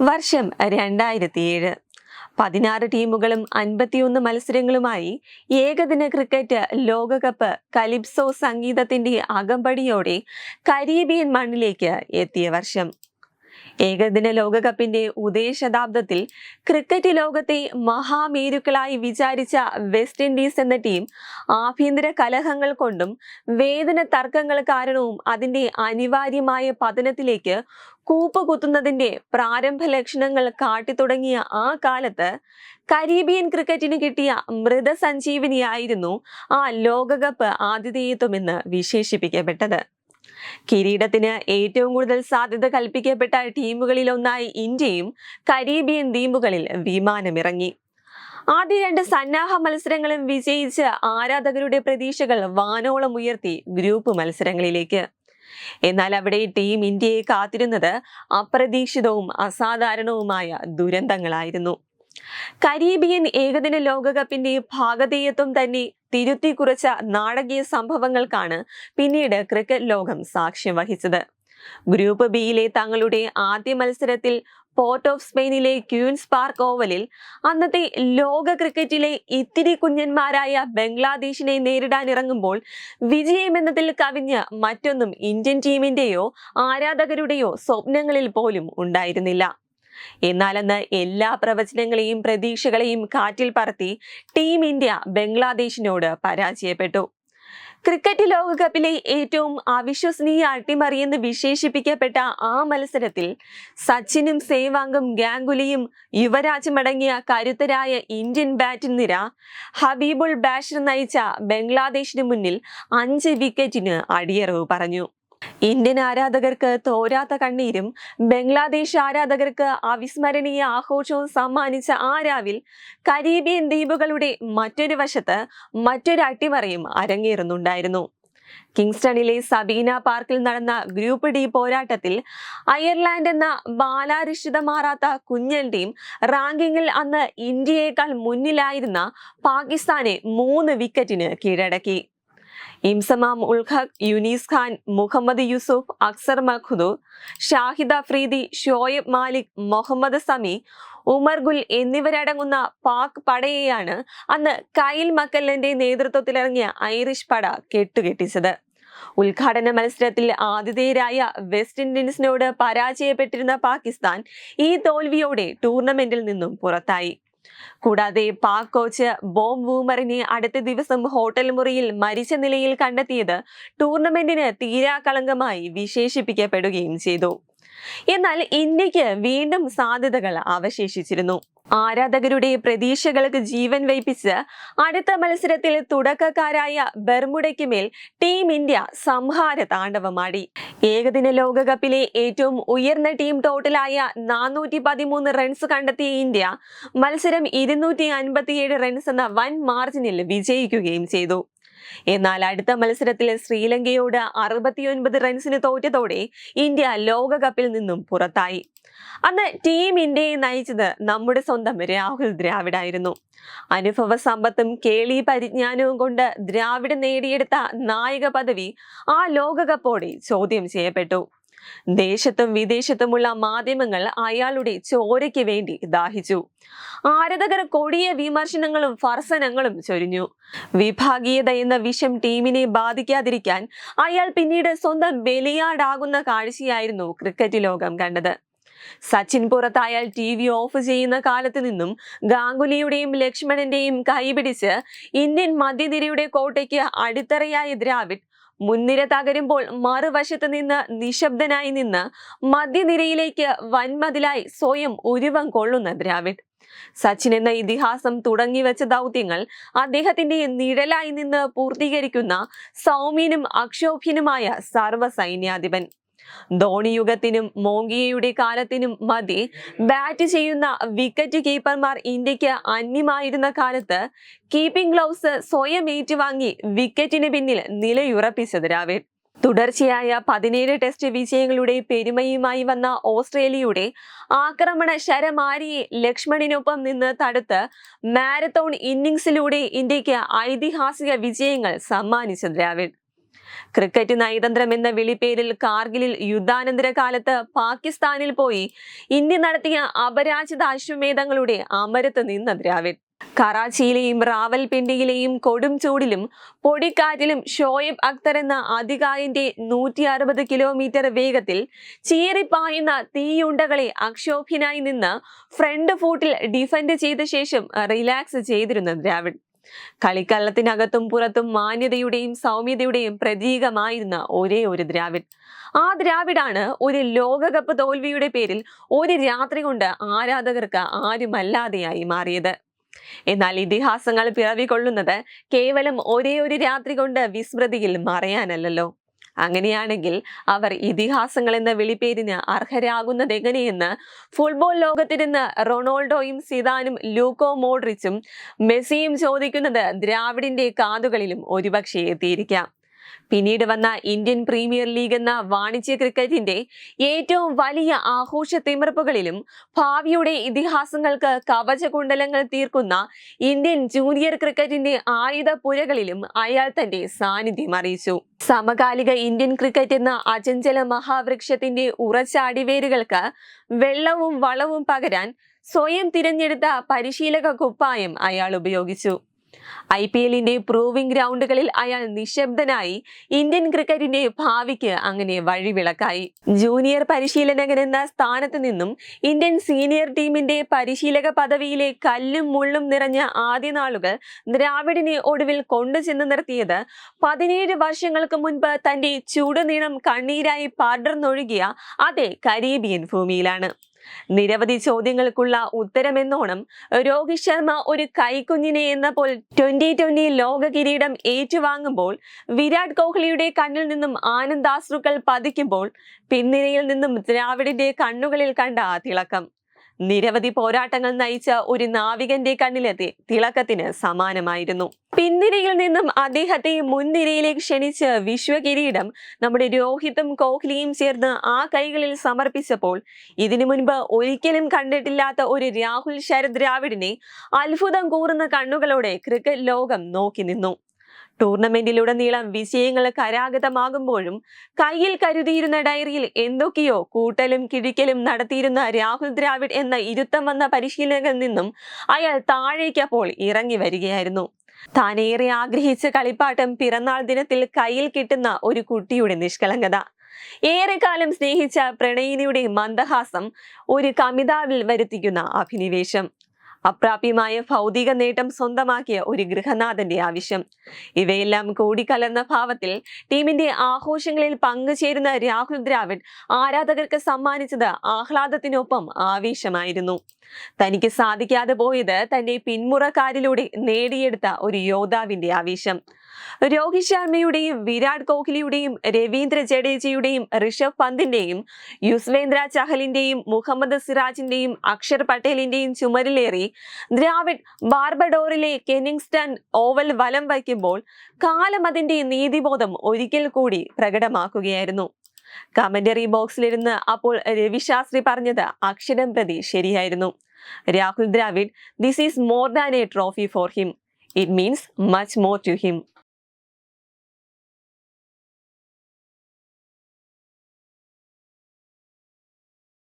വർഷം രണ്ടായിരത്തി ഏഴ് പതിനാറ് ടീമുകളും അൻപത്തിയൊന്ന് മത്സരങ്ങളുമായി ഏകദിന ക്രിക്കറ്റ് ലോകകപ്പ് കലിപ്സോ സംഗീതത്തിന്റെ അകമ്പടിയോടെ കരീബിയൻ മണ്ണിലേക്ക് എത്തിയ വർഷം. ഏകദിന ലോകകപ്പിന്റെ ഉദയശതാബ്ദത്തിൽ ക്രിക്കറ്റ് ലോകത്തെ മഹാമേരുക്കളായി വിചാരിച്ച വെസ്റ്റ് ഇൻഡീസ് എന്ന ടീം ആഭ്യന്തര കലഹങ്ങൾ കൊണ്ടും വേദന തർക്കങ്ങൾ കാരണവും അതിന്റെ അനിവാര്യമായ പതനത്തിലേക്ക് കൂപ്പുകുത്തുന്നതിന്റെ പ്രാരംഭ ലക്ഷണങ്ങൾ കാട്ടിത്തുടങ്ങിയ ആ കാലത്ത് കരീബിയൻ ക്രിക്കറ്റിന് കിട്ടിയ മൃതസഞ്ജീവനിയായിരുന്നു ആ ലോകകപ്പ് ആതിഥേയത്വമെന്ന് വിശേഷിപ്പിക്കപ്പെട്ടത്. കിരീടത്തിന് ഏറ്റവും കൂടുതൽ സാധ്യത കൽപ്പിക്കപ്പെട്ട ടീമുകളിലൊന്നായി ഇന്ത്യയും കരീബിയൻ ദ്വീപുകളിൽ വിമാനമിറങ്ങി. ആദ്യ രണ്ട് സന്നാഹ മത്സരങ്ങളും വിജയിച്ച് ആരാധകരുടെ പ്രതീക്ഷകൾ വാനോളം ഉയർത്തി ഗ്രൂപ്പ് മത്സരങ്ങളിലേക്ക്. എന്നാൽ അവിടെ ടീം ഇന്ത്യയെ കാത്തിരുന്നത് അപ്രതീക്ഷിതവും അസാധാരണവുമായ ദുരന്തങ്ങളായിരുന്നു. കരീബിയൻ ഏകദിന ലോകകപ്പിന്റെ ഭാഗതീയത്വം തന്നെ തിരുത്തി കുറച്ച നാടകീയ സംഭവങ്ങൾക്കാണ് പിന്നീട് ക്രിക്കറ്റ് ലോകം സാക്ഷ്യം വഹിച്ചത്. ഗ്രൂപ്പ് ബിയിലെ തങ്ങളുടെ ആദ്യ മത്സരത്തിൽ പോർട്ട് ഓഫ് സ്പെയിനിലെ ക്യൂൻസ് പാർക്ക് ഓവലിൽ അന്നത്തെ ലോക ക്രിക്കറ്റിലെ ഇത്തിരി കുഞ്ഞന്മാരായ ബംഗ്ലാദേശിനെ നേരിടാൻ ഇറങ്ങുമ്പോൾ വിജയമെന്നതിൽ കവിഞ്ഞ് മറ്റൊന്നും ഇന്ത്യൻ ടീമിന്റെയോ ആരാധകരുടെയോ സ്വപ്നങ്ങളിൽ പോലും ഉണ്ടായിരുന്നില്ല. എന്നാലെന്ന് എല്ലാ പ്രവചനങ്ങളെയും പ്രതീക്ഷകളെയും കാറ്റിൽ പറത്തി ടീം ഇന്ത്യ ബംഗ്ലാദേശിനോട് പരാജയപ്പെട്ടു. ക്രിക്കറ്റ് ലോകകപ്പിലെ ഏറ്റവും അവിശ്വസനീയ അട്ടിമറിയെന്ന് വിശേഷിപ്പിക്കപ്പെട്ട ആ മത്സരത്തിൽ സച്ചിനും സേവാങ്കും ഗാംഗുലിയും യുവരാജും അടങ്ങിയ കരുത്തരായ ഇന്ത്യൻ ബാറ്റിംഗ് നിര ഹബീബുൾ ബാഷർ നയിച്ച ബംഗ്ലാദേശിന് മുന്നിൽ അഞ്ച് വിക്കറ്റിന് അടിയറവ് പറഞ്ഞു. ഇന്ത്യൻ ആരാധകർക്ക് തോരാത്ത കണ്ണീരും ബംഗ്ലാദേശ് ആരാധകർക്ക് അവിസ്മരണീയ ആഘോഷവും സമ്മാനിച്ച ആ രാവിൽ കരീബിയൻ ദ്വീപുകളുടെ മറ്റൊരു വശത്ത് മറ്റൊരു അട്ടിമറിയും അരങ്ങേറുന്നുണ്ടായിരുന്നു. കിങ്സ്റ്റണിലെ സബീന പാർക്കിൽ നടന്ന ഗ്രൂപ്പ് ഡി പോരാട്ടത്തിൽ അയർലാൻഡ് എന്ന ബാലാരിഷിതമാറാത്ത കുഞ്ഞൻ ടീം റാങ്കിങ്ങിൽ അന്ന് ഇന്ത്യയേക്കാൾ മുന്നിലായിരുന്ന പാകിസ്ഥാനെ മൂന്ന് വിക്കറ്റിന് കീഴടക്കി. ഇംസമാം ഉൽഖക് യുനീസ് ഖാൻ മുഹമ്മദ് യൂസുഫ് അക്സർ മഖുദു ഷാഹിദ ഫ്രീദി ഷോയബ് മാലിക് മുഹമ്മദ് സമി ഉമർ ഗുൽ എന്നിവരടങ്ങുന്ന പാക് പടയെയാണ് അന്ന് കൈൽ മക്കല്ലന്റെ നേതൃത്വത്തിലിറങ്ങിയ ഐറിഷ് പട കെട്ടുകെട്ടിച്ചത്. ഉദ്ഘാടന മത്സരത്തിൽ ആതിഥേയരായ വെസ്റ്റ് ഇൻഡീസിനോട് പരാജയപ്പെട്ടിരുന്ന പാകിസ്ഥാൻ ഈ തോൽവിയോടെ ടൂർണമെന്റിൽ നിന്നും പുറത്തായി. കൂടാതെ പാക് കോച്ച് ബോം വൂമറിനെ അടുത്ത ദിവസം ഹോട്ടൽ മുറിയിൽ മരിച്ച നിലയിൽ കണ്ടെത്തിയത് ടൂർണമെന്റിന് തീരാകളങ്കമായി വിശേഷിപ്പിക്കപ്പെടുകയും ചെയ്തു. എന്നാൽ ഇന്ത്യയ്ക്ക് വീണ്ടും സാധ്യതകൾ അവശേഷിച്ചിരുന്നു. ആരാധകരുടെ പ്രതീക്ഷകൾക്ക് ജീവൻ വയ്പ്പിച്ച് അടുത്ത മത്സരത്തിൽ തുടക്കക്കാരായ ബർമുഡയ്ക്ക് മേൽ ടീം ഇന്ത്യ സംഹാര താണ്ഡവമാടി. ഏകദിന ലോകകപ്പിലെ ഏറ്റവും ഉയർന്ന ടീം ടോട്ടലായ നാനൂറ്റി പതിമൂന്ന് റൺസ് കണ്ടെത്തിയ ഇന്ത്യ മത്സരം ഇരുന്നൂറ്റി അൻപത്തിയേഴ് റൺസ് എന്ന വൻ മാർജിനിൽ വിജയിക്കുകയും ചെയ്തു. എന്നാൽ അടുത്ത മത്സരത്തിൽ ശ്രീലങ്കയോട് അറുപത്തിയൊൻപത് റൺസിന് തോറ്റതോടെ ഇന്ത്യ ലോകകപ്പിൽ നിന്നും പുറത്തായി. അന്ന് ടീം ഇന്ത്യയെ നയിച്ചത് നമ്മുടെ സ്വന്തം രാഹുൽ ദ്രാവിഡായിരുന്നു അനുഭവ സമ്പത്തും കേളി പരിജ്ഞാനവും കൊണ്ട് ദ്രാവിഡ് നേടിയെടുത്ത നായക പദവി ആ ലോകകപ്പോടെ ചോദ്യം ചെയ്യപ്പെട്ടു. ദേശത്തും വിദേശത്തുമുള്ള മാധ്യമങ്ങൾ അയാളുടെ ചോരയ്ക്ക് വേണ്ടി ദാഹിച്ചു. ആരാധകർ കൊടിയ വിമർശനങ്ങളും ഫർസനങ്ങളും ചൊരിഞ്ഞു. വിഭാഗീയത എന്ന വിഷം ടീമിനെ ബാധിക്കാതിരിക്കാൻ അയാൾ പിന്നീട് സ്വന്തം ബലിയാടാകുന്ന കാഴ്ചയായിരുന്നു ക്രിക്കറ്റ് ലോകം കണ്ടത്. സച്ചിൻ പുറത്തായാൽ ടി വി ഓഫ് ചെയ്യുന്ന കാലത്ത് നിന്നും ഗാംഗുലിയുടെയും ലക്ഷ്മണന്റെയും കൈപിടിച്ച് ഇന്ത്യൻ മധ്യനിരയുടെ കോട്ടയ്ക്ക് അടിത്തറയായ ദ്രാവിഡ് മുൻനിര തകരുമ്പോൾ മറുവശത്ത് നിന്ന് നിശബ്ദനായി നിന്ന് മധ്യനിരയിലേക്ക് വൻമതിലായി സ്വയം ഉരുവം കൊള്ളുന്ന ദ്രാവിഡ് സച്ചിൻ എന്ന ഇതിഹാസം തുടങ്ങിവെച്ച ദൗത്യങ്ങൾ അദ്ദേഹത്തിന്റെ നിഴലായി നിന്ന് പൂർത്തീകരിക്കുന്ന സൗമ്യനും അക്ഷോഭ്യനുമായ സർവ സൈന്യാധിപൻ ധോണി യുഗത്തിനും മോങ്കിയയുടെ കാലത്തിനും മതി ബാറ്റ് ചെയ്യുന്ന വിക്കറ്റ് കീപ്പർമാർ ഇന്ത്യയ്ക്ക് അന്യമായിരുന്ന കാലത്ത് കീപ്പിംഗ് ഗ്ലൗസ് സ്വയം ഏറ്റുവാങ്ങി വിക്കറ്റിന് പിന്നിൽ നിലയുറപ്പിച്ചത് രാവിഡ് തുടർച്ചയായ പതിനേഴ് ടെസ്റ്റ് വിജയങ്ങളുടെ പെരുമയുമായി വന്ന ഓസ്ട്രേലിയയുടെ ആക്രമണ ശരമാരിയെ ലക്ഷ്മണിനൊപ്പം നിന്ന് തടുത്ത് മാരത്തോൺ ഇന്നിംഗ്സിലൂടെ ഇന്ത്യയ്ക്ക് ഐതിഹാസിക വിജയങ്ങൾ സമ്മാനിച്ച ദ്രാവിഡ് ക്രിക്കറ്റ് നയതന്ത്രം എന്ന വിളിപ്പേരിൽ കാർഗിലിൽ യുദ്ധാനന്തര കാലത്ത് പാകിസ്ഥാനിൽ പോയി ഇന്ത്യ നടത്തിയ അപരാജിത അശ്വമേധങ്ങളുടെ അമരത്ത് നിന്ന ദ്രാവിഡ്. കറാച്ചിയിലെയും റാവൽപിണ്ടിയിലെയും കൊടും ചൂടിലും പൊടിക്കാറ്റിലും ഷോയബ് അക്തർ എന്ന അധികാരിന്റെ നൂറ്റി അറുപത് കിലോമീറ്റർ വേഗത്തിൽ ചീറിപ്പായുന്ന തീയുണ്ടകളെ അക്ഷോഭ്യനായി നിന്ന് ഫ്രണ്ട് ഫൂട്ടിൽ ഡിഫൻഡ് ചെയ്ത ശേഷം റിലാക്സ് ചെയ്തിരുന്ന ദ്രാവിഡ്. കളിക്കള്ളത്തിനകത്തും പുറത്തും മാന്യതയുടെയും സൗമ്യതയുടെയും പ്രതീകമായിരുന്ന ഒരേ ഒരു ദ്രാവിഡ്. ആ ദ്രാവിഡാണ് ഒരു ലോകകപ്പ് തോൽവിയുടെ പേരിൽ ഒരു രാത്രി കൊണ്ട് ആരാധകർക്ക് ആരുമല്ലാതെയായി മാറിയത്. എന്നാൽ ഇതിഹാസങ്ങൾ പിറവികൊള്ളുന്നത് കേവലം ഒരേ ഒരു രാത്രി കൊണ്ട് വിസ്മൃതിയിൽ മറയാനല്ലല്ലോ. അങ്ങനെയാണെങ്കിൽ അവർ ഇതിഹാസങ്ങൾ എന്ന വിളിപ്പേരിന് അർഹരാകുന്നത് എങ്ങനെയെന്ന് ഫുട്ബോൾ ലോകത്തിരുന്ന് റൊണാൾഡോയും സിദാനും ലൂക്കോ മോഡ്രിച്ചും മെസ്സിയും ചോദിക്കുന്നത് ദ്രാവിഡിന്റെ കാതുകളിലും ഒരുപക്ഷെ എത്തിയിരിക്കാം. പിന്നീട് വന്ന ഇന്ത്യൻ പ്രീമിയർ ലീഗ് എന്ന വാണിജ്യ ക്രിക്കറ്റിന്റെ ഏറ്റവും വലിയ ആഘോഷ തിമിർപ്പുകളിലും ഭാവിയുടെ ഇതിഹാസങ്ങൾക്ക് കവചകുണ്ടലങ്ങൾ തീർക്കുന്ന ഇന്ത്യൻ ജൂനിയർ ക്രിക്കറ്റിന്റെ ആയുധ പുരകളിലും അയാൾ തന്റെ സാന്നിധ്യം അറിയിച്ചു. സമകാലിക ഇന്ത്യൻ ക്രിക്കറ്റ് എന്ന അചഞ്ചല മഹാവൃക്ഷത്തിന്റെ ഉറച്ച അടിവേരുകൾക്ക് വെള്ളവും വളവും പകരാൻ സ്വയം തിരഞ്ഞെടുത്ത പരിശീലക കുപ്പായം അയാൾ ഉപയോഗിച്ചു. ഐ പി എല്ലിന്റെ പ്രൂവിംഗ് ഗ്രൗണ്ടുകളിൽ അയാൾ നിശബ്ദനായി ഇന്ത്യൻ ക്രിക്കറ്റിന്റെ ഭാവിക്ക് അങ്ങനെ വഴിവിളക്കായി. ജൂനിയർ പരിശീലകൻ എന്ന സ്ഥാനത്ത് നിന്നും ഇന്ത്യൻ സീനിയർ ടീമിന്റെ പരിശീലക പദവിയിലെ കല്ലും മുള്ളും നിറഞ്ഞ ആദ്യ നാളുകൾ ദ്രാവിഡിനെ ഒടുവിൽ കൊണ്ടുചെന്ന് നിർത്തിയത് പതിനേഴ് വർഷങ്ങൾക്ക് മുൻപ് തന്റെ ചൂടുനീളം കണ്ണീരായി പടർന്നൊഴുകിയ അതേ കരീബിയൻ ഭൂമിയിലാണ്. നിരവധി ചോദ്യങ്ങൾക്കുള്ള ഉത്തരമെന്നോണം രോഹിത് ശർമ്മ ഒരു കൈക്കുഞ്ഞിനെ എന്ന പോൽ ട്വന്റി ട്വന്റി ലോക കിരീടം ഏറ്റുവാങ്ങുമ്പോൾ വിരാട് കോഹ്ലിയുടെ കണ്ണിൽ നിന്നും ആനന്ദാശ്രുക്കൾ പതിക്കുമ്പോൾ പിന്നിരയിൽ നിന്നും ദ്രാവിഡിന്റെ കണ്ണുകളിൽ കണ്ട തിളക്കം. നിരവധി പോരാട്ടങ്ങൾ നയിച്ച ഒരു നാവികന്റെ കണ്ണിലെത്തി തിളക്കത്തിന് സമാനമായിരുന്നു. പിൻനിരയിൽ നിന്നും അദ്ദേഹത്തെ മുൻനിരയിലേക്ക് ക്ഷണിച്ച് വിശ്വകിരീടം നമ്മുടെ രോഹിതും കോഹ്ലിയും ചേർന്ന് ആ കൈകളിൽ സമർപ്പിച്ചപ്പോൾ ഇതിനു മുൻപ് ഒരിക്കലും കണ്ടിട്ടില്ലാത്ത ഒരു രാഹുൽ ശരദ് ദ്രാവിഡിനെ അത്ഭുതം കൂറുന്ന കണ്ണുകളോടെ ക്രിക്കറ്റ് ലോകം നോക്കി നിന്നു. ടൂർണമെന്റിലുടനീളം വിജയങ്ങൾ കരാഗതമാകുമ്പോഴും കയ്യിൽ കരുതിയിരുന്ന ഡയറിയിൽ എന്തൊക്കെയോ കൂട്ടലും കിഴിക്കലും നടത്തിയിരുന്ന രാഹുൽ ദ്രാവിഡ് എന്ന ഇരുത്തം വന്ന പരിശീലകനിൽ നിന്നും അയാൾ താഴേക്കപ്പോൾ ഇറങ്ങി വരികയായിരുന്നു. താനേറെ ആഗ്രഹിച്ച കളിപ്പാട്ടം പിറന്നാൾ ദിനത്തിൽ കയ്യിൽ കിട്ടുന്ന ഒരു കുട്ടിയുടെ നിഷ്കളങ്കത. ഏറെക്കാലം സ്നേഹിച്ച പ്രണയിനിയുടെ മന്ദഹാസം ഒരു കമിതാവിൽ വരുത്തിക്കുന്ന അഭിനിവേശം. അപ്രാപ്യമായ ഭൗതിക നേട്ടം സ്വന്തമാക്കിയ ഒരു ഗൃഹനാഥന്റെ ആവശ്യം. ഇവയെല്ലാം കൂടിക്കലർന്ന ഭാവത്തിൽ ടീമിന്റെ ആഘോഷങ്ങളിൽ പങ്കുചേരുന്ന രാഹുൽ ദ്രാവിഡ് ആരാധകർക്ക് സമ്മാനിച്ചത് ആഹ്ലാദത്തിനൊപ്പം ആവേശമായിരുന്നു. തനിക്ക് സാധിക്കാതെ പോയത് തന്റെ പിന്മുറക്കാരിലൂടെ നേടിയെടുത്ത ഒരു യോദ്ധാവിന്റെ ആവേശം. രോഹിത് ശർമ്മയുടെയും വിരാട് കോഹ്ലിയുടെയും രവീന്ദ്ര ജഡേജയുടെയും ഋഷഭ് പന്തിന്റെയും യുസ്വേന്ദ്ര ചഹലിന്റെയും മുഹമ്മദ് സിറാജിന്റെയും അക്ഷർ പട്ടേലിന്റെയും ചുമരിലേറി ദ്രാവിഡ് ബാർബഡോറിലെ കെനിങ്സ്റ്റൺ ഓവൽ വലം വയ്ക്കുമ്പോൾ കാലം അതിന്റെ നീതിബോധം ഒരിക്കൽ കൂടി പ്രകടമാക്കുകയായിരുന്നു. കമന്ററി ബോക്സിലിരുന്ന് അപ്പോൾ രവിശാസ്ത്രി പറഞ്ഞത് അക്ഷരം പ്രതി ശരിയായിരുന്നു. Rahul Dravid this is more than a trophy for him it means much more to him